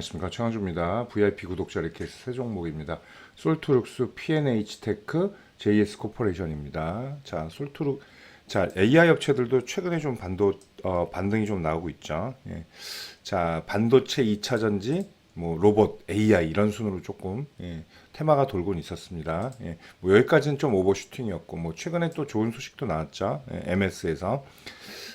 안녕하십니까 최강주입니다. VIP 구독자 리퀘스트 새 종목입니다. 솔트룩스 P&H 테크 JS 코퍼레이션입니다. 자 솔트룩 자 AI 업체들도 최근에 좀 반도 어, 반등이 좀 나오고 있죠. 예. 자 반도체 2차 전지 뭐 로봇 AI 이런 순으로 조금 예, 테마가 돌곤 있었습니다. 예, 뭐 여기까지는 좀 오버슈팅이었고 뭐 최근에 또 좋은 소식도 나왔죠. 예, MS에서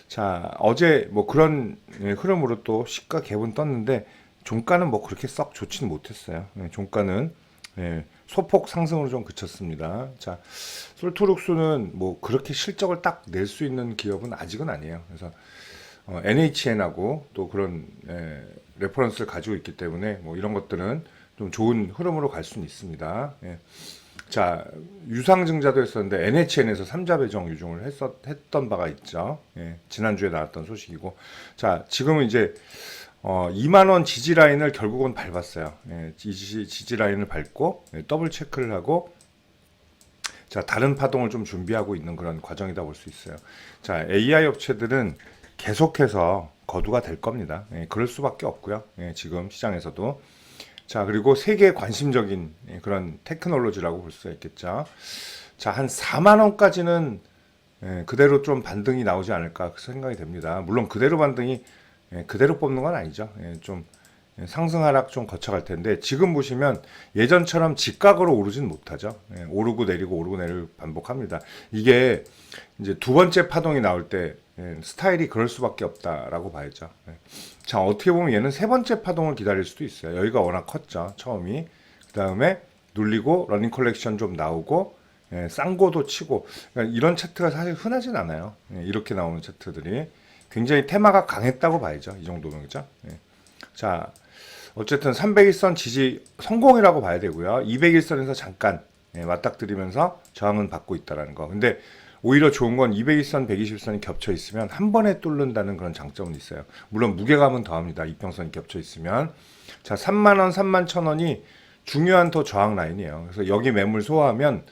자 어제 뭐 그런 예, 흐름으로 또 시가 갭은 떴는데 종가는 뭐 그렇게 썩 좋지는 못했어요. 예, 종가는 예, 소폭 상승으로 좀 그쳤습니다. 자 솔토룩스는 뭐 그렇게 실적을 딱 낼 수 있는 기업은 아직은 아니에요. 그래서 어, NHN하고 또 그런 예, 레퍼런스를 가지고 있기 때문에 뭐 이런 것들은 좀 좋은 흐름으로 갈 수는 있습니다. 예. 자 유상증자도 했었는데 NHN에서 삼자 배정 유종을 했었 했던 바가 있죠. 예, 지난주에 나왔던 소식이고 자 지금은 이제 어, 2만 원 지지 라인을 결국은 밟았어요. 예, 지지 지지 라인을 밟고 예, 더블 체크를 하고 자 다른 파동을 좀 준비하고 있는 그런 과정이다 볼 수 있어요. 자 AI 업체들은 계속해서 거두가 될 겁니다. 예, 그럴 수밖에 없고요. 예, 지금 시장에서도 자 그리고 세계 관심적인 예, 그런 테크놀로지라고 볼 수 있겠죠. 자한 4만 원까지는 예, 그대로 좀 반등이 나오지 않을까 그 생각이 됩니다. 물론 그대로 반등이 예, 그대로 뽑는 건 아니죠. 예, 좀 예, 상승 하락 좀 거쳐갈 텐데 지금 보시면 예전처럼 직각으로 오르진 못하죠. 예, 오르고 내리고 오르고 내리고 반복합니다. 이게 이제 두 번째 파동이 나올 때 예, 스타일이 그럴 수밖에 없다라고 봐야죠. 예. 자 어떻게 보면 얘는 세 번째 파동을 기다릴 수도 있어요. 여기가 워낙 컸죠. 처음이 그 다음에 눌리고 러닝 컬렉션 좀 나오고 예, 쌍고도 치고 그러니까 이런 차트가 사실 흔하진 않아요. 예, 이렇게 나오는 차트들이 굉장히 테마가 강했다고 봐야죠. 이 정도면 그죠? 예. 자 어쨌든 301선 지지 성공이라고 봐야 되고요. 201선에서 잠깐 예, 맞닥뜨리면서 저항은 받고 있다라는 거. 근데 오히려 좋은 건 201선, 120선이 겹쳐 있으면 한 번에 뚫는다는 그런 장점은 있어요. 물론 무게감은 더합니다. 이평선이 겹쳐 있으면. 자, 3만 원, 3만 천 원이 중요한 더 저항 라인이에요. 그래서 여기 매물 소화하면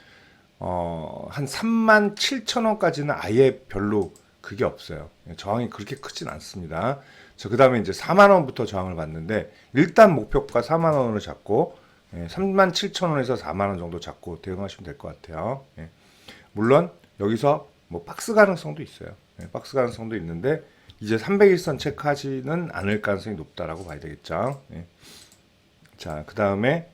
어, 한 3만 7천 원까지는 아예 별로 그게 없어요. 저항이 그렇게 크진 않습니다. 자, 그 다음에 이제 4만 원부터 저항을 받는데 일단 목표가 4만 원을 잡고 예, 3만 7천 원에서 4만 원 정도 잡고 대응하시면 될 것 같아요. 예. 물론 여기서 뭐 박스 가능성도 있어요. 예, 박스 가능성도 있는데 이제 301선 체크하지는 않을 가능성이 높다라고 봐야 되겠죠. 예. 자, 그 다음에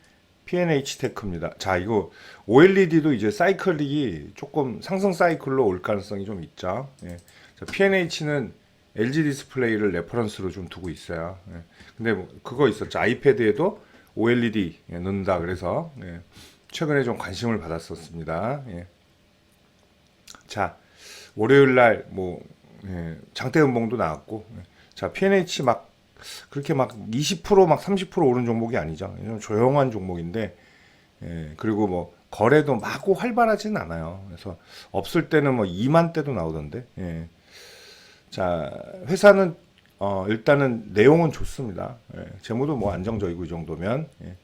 P&H 테크입니다. 자, 이거 OLED도 이제 사이클이 조금 상승 사이클로 올 가능성이 좀 있죠. 예. 자, P&H는 LG 디스플레이를 레퍼런스로 좀 두고 있어요. 예. 근데 뭐 그거 있었죠. 아이패드에도 OLED 예, 넣는다 그래서 예. 최근에 좀 관심을 받았었습니다. 예. 자, 월요일 날 뭐 장대 음봉도 나왔고 예. 자, P&H 막 그렇게 막 20%막 30% 오른 종목이 아니죠. 좀 조용한 종목인데 예, 그리고 뭐 거래도 마구 활발하진 않아요. 그래서 없을 때는 뭐 2만 대도 나오던데. 예. 자, 회사는 어, 일단은 내용은 좋습니다. 예, 재무도 뭐 안정적이고 이 정도면. 예.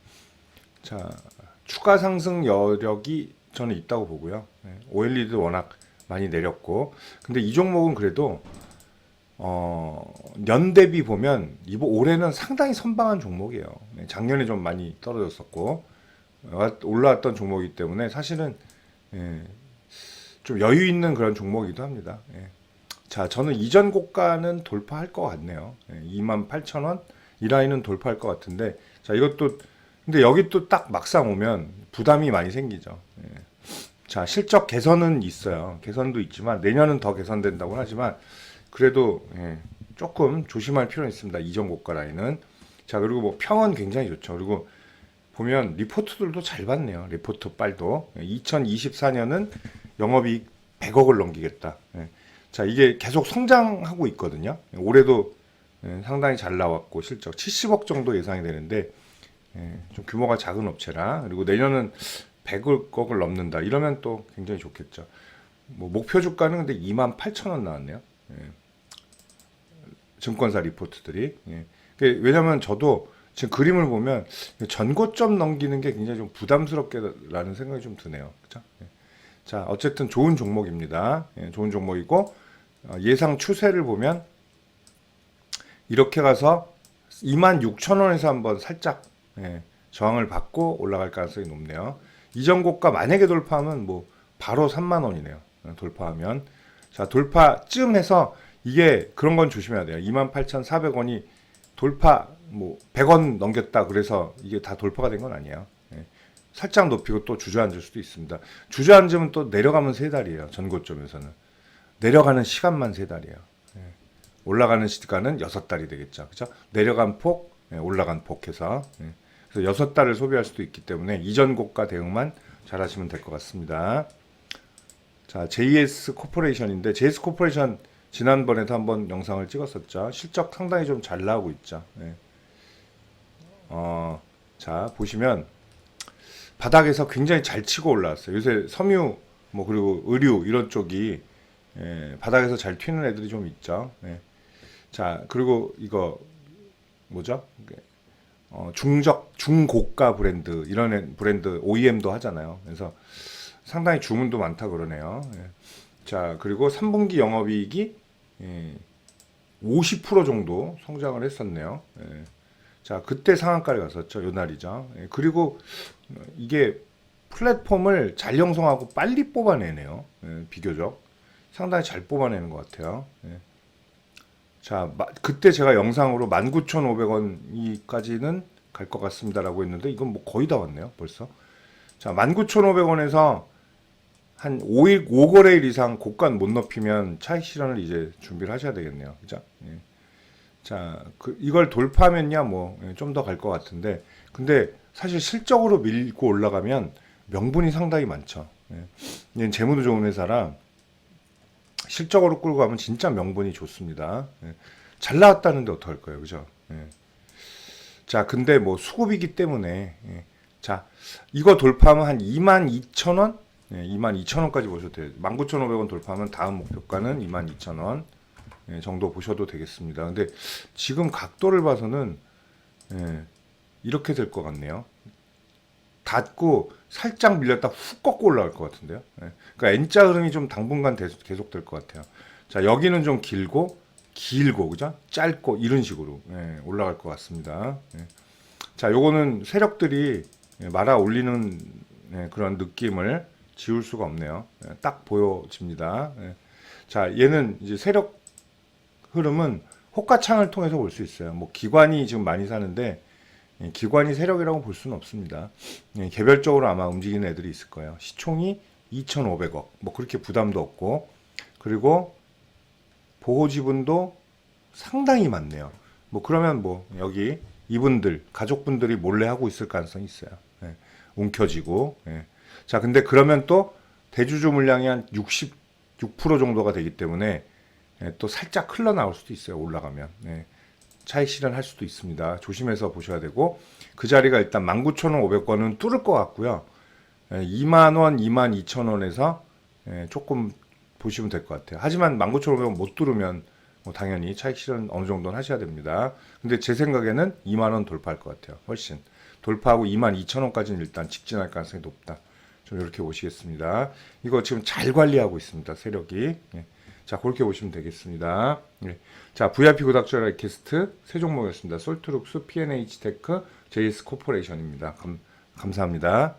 자, 추가 상승 여력이 저는 있다고 보고요. 예, OLED도 워낙 많이 내렸고. 근데 이 종목은 그래도 어, 년 대비 보면 이번 올해는 상당히 선방한 종목이에요. 예, 작년에 좀 많이 떨어졌었고 어, 올라왔던 종목이기 때문에 사실은 예, 좀 여유 있는 그런 종목이기도 합니다. 예. 자, 저는 이전 고가는 돌파할 것 같네요. 예, 28,000원 이 라인은 돌파할 것 같은데 자, 이것도 근데 여기 또 딱 막상 오면 부담이 많이 생기죠. 예. 자, 실적 개선은 있어요. 개선도 있지만 내년은 더 개선된다고 하지만 그래도 예, 조금 조심할 필요는 있습니다. 이전 고가 라인은. 자, 그리고 뭐 평은 굉장히 좋죠. 그리고 보면 리포트들도 잘 받네요. 리포트 빨도. 2024년은 영업이익 100억을 넘기겠다. 예. 자, 이게 계속 성장하고 있거든요. 올해도 예, 상당히 잘 나왔고 실적 70억 정도 예상이 되는데 예, 좀 규모가 작은 업체라 그리고 내년은 100억을 넘는다. 이러면 또 굉장히 좋겠죠. 뭐 목표 주가는 근데 2만 8천 원 나왔네요. 예. 증권사 리포트들이. 예. 그 왜냐면 저도 지금 그림을 보면 전고점 넘기는 게 굉장히 좀 부담스럽게라는 생각이 좀 드네요. 그죠? 예. 자, 어쨌든 좋은 종목입니다. 예, 좋은 종목이고 어, 예상 추세를 보면 이렇게 가서 26,000원에서 한번 살짝 예, 저항을 받고 올라갈 가능성이 높네요. 이전 고가 만약에 돌파하면 뭐 바로 3만 원이네요. 예, 돌파하면 자 돌파쯤 해서 이게 그런 건 조심해야 돼요. 28,400원이 돌파 뭐 100원 넘겼다 그래서 이게 다 돌파가 된 건 아니에요. 예. 살짝 높이고 또 주저앉을 수도 있습니다. 주저앉으면 또 내려가면 세 달이에요. 전고점에서는 내려가는 시간만 세 달이에요. 예. 올라가는 시간은 여섯 달이 되겠죠. 그죠? 내려간 폭, 예, 올라간 폭해서 예. 그래서 여섯 달을 소비할 수도 있기 때문에 이전 고가 대응만 잘 하시면 될 것 같습니다. 자, JS 코퍼레이션인데 JS 코퍼레이션 지난번에도 한번 영상을 찍었었죠. 실적 상당히 좀 잘 나오고 있죠. 예. 어, 자, 보시면 바닥에서 굉장히 잘 치고 올라왔어요. 요새 섬유 뭐 그리고 의류 이런 쪽이 예, 바닥에서 잘 튀는 애들이 좀 있죠. 예. 자, 그리고 이거 뭐죠? 어, 중적 중고가 브랜드 이런 애- 브랜드 OEM도 하잖아요. 그래서 상당히 주문도 많다 그러네요. 예. 자, 그리고 3분기 영업이익이 예, 50% 정도 성장을 했었네요. 예. 자, 그때 상한가를 갔었죠. 요 날이죠. 예, 그리고 어, 이게 플랫폼을 잘 형성하고 빨리 뽑아내네요. 예, 비교적 상당히 잘 뽑아내는 것 같아요. 예. 자, 마- 그때 제가 영상으로 19,500원까지는 갈 것 같습니다라고 했는데 이건 뭐 거의 다 왔네요. 벌써. 자, 19,500원에서 한 5일 5거래일 이상 고가는 못 높이면 차익 실현을 이제 준비를 하셔야 되겠네요. 그죠? 예. 자, 그 이걸 돌파하면야 뭐 좀 더 갈 것 같은데 근데 사실 실적으로 밀고 올라가면 명분이 상당히 많죠. 예. 재무도 좋은 회사라 실적으로 끌고 가면 진짜 명분이 좋습니다. 예. 잘 나왔다는데 어떡할 거예요, 그죠? 예. 자, 근데 뭐 수급이기 때문에 예. 자, 이거 돌파하면 한 22,000원? 예, 22,000원까지 보셔도 돼요. 19,500원 돌파하면 다음 목표가는 22,000원 예, 정도 보셔도 되겠습니다. 근데 지금 각도를 봐서는 예, 이렇게 될 것 같네요. 닫고 살짝 밀렸다 훅 꺾고 올라갈 것 같은데요. 예. 그러니까 N자 흐름이 좀 당분간 계속, 될 것 같아요. 자 여기는 좀 길고 길고 그죠? 짧고 이런 식으로 예, 올라갈 것 같습니다. 예. 자 요거는 세력들이 예, 말아 올리는 예, 그런 느낌을 지울 수가 없네요. 예, 딱 보여집니다. 예. 자 얘는 이제 세력 흐름은 호가창을 통해서 볼 수 있어요. 뭐 기관이 지금 많이 사는데 예, 기관이 세력이라고 볼 수는 없습니다. 예, 개별적으로 아마 움직이는 애들이 있을 거예요. 시총이 2,500억. 뭐 그렇게 부담도 없고 그리고 보호 지분도 상당히 많네요. 뭐 그러면 뭐 여기 이분들 가족분들이 몰래 하고 있을 가능성이 있어요. 예, 움켜쥐고. 예. 자, 근데 그러면 또 대주주 물량이 한 66% 정도가 되기 때문에 예, 또 살짝 흘러 나올 수도 있어요. 올라가면. 예. 차익 실현할 수도 있습니다. 조심해서 보셔야 되고 그 자리가 일단 19,500원은 뚫을 것 같고요. 예, 2만 원, 2만 2천 원에서 예, 조금 보시면 될 것 같아요. 하지만 19,500원 못 뚫으면 뭐 당연히 차익 실현 어느 정도는 하셔야 됩니다. 근데 제 생각에는 2만 원 돌파할 것 같아요. 훨씬 돌파하고 2만 2천 원까지는 일단 직진할 가능성이 높다. 좀 이렇게 보시겠습니다. 이거 지금 잘 관리하고 있습니다. 세력이. 예. 자, 그렇게 보시면 되겠습니다. 예. 자, VIP 구닥쳐 게스트 세 종목이었습니다. 솔트룩스, P&H 테크, JS 코퍼레이션입니다. 감, 감사합니다.